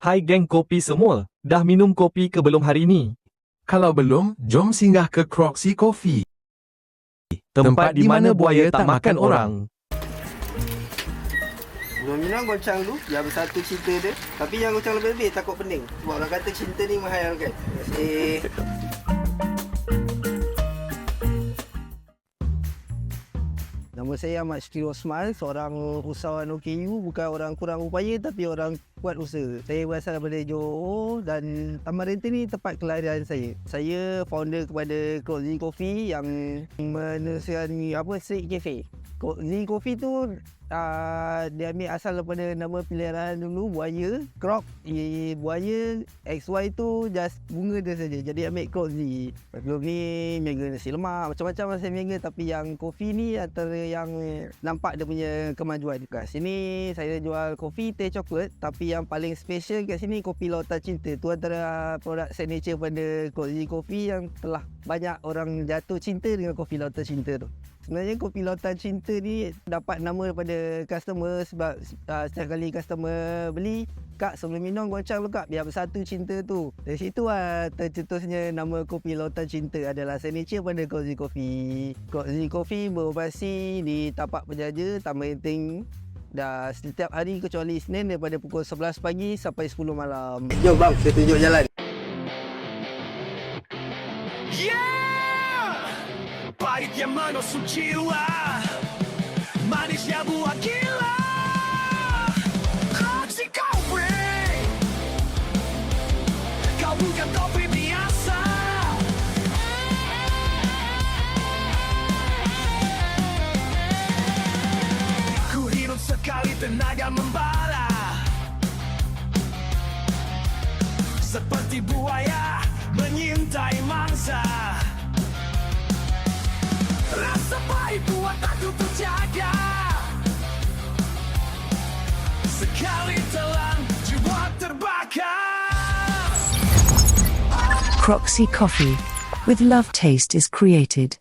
Hai geng kopi semua, dah minum kopi ke belum hari ni? Kalau belum, jom singgah ke Croxy Coffee. Tempat di mana buaya tak makan orang. Belum minum goncang dulu Yang satu cinta dia Tapi yang goncang lebih-lebih takut pening Sebab orang kata cinta ni menghayalkan Terima kasih Nama saya Ahmad Syukri Osman, seorang usahawan OKU, bukan orang kurang upaya tapi orang kuat usaha. Saya berasal daripada Johor dan Taman Renta ni tempat kelahiran saya. Saya founder kepada Cozy Coffee yang menasihani apa Street Cafe. Cozy Coffee tu uh, dia ambil asal daripada nama peliharaan dulu buaya, croc, buaya XY tu just bunga dia saja. Jadi ambil Cozy. Sebelum ni mega nasi lemak, macam-macam saya mega tapi yang kopi ni antara yang nampak dia punya kemajuan. Kat sini saya jual kopi teh coklat tapi yang paling special kat sini kopi lautan cinta. Tu antara produk signature pada Cozy Coffee yang telah banyak orang jatuh cinta dengan kopi lautan cinta tu. Sebenarnya kopi lautan cinta ni dapat nama daripada customer sebab uh, setiap kali customer beli Kak sebelum minum goncang lu kak. Biar bersatu cinta tu. Dari situ lah tercetusnya nama kopi lautan cinta adalah signature pada Cozy Coffee. Cozy Coffee beroperasi di tapak penjaja Taman Enting Dah setiap hari kecuali Isnin daripada pukul 11 pagi sampai 10 malam. Jom bang, saya tunjuk jalan. Yeah! Pahitnya menusuk jiwa Manisnya buah gila Kopi Croxy Coffee. With love taste is created.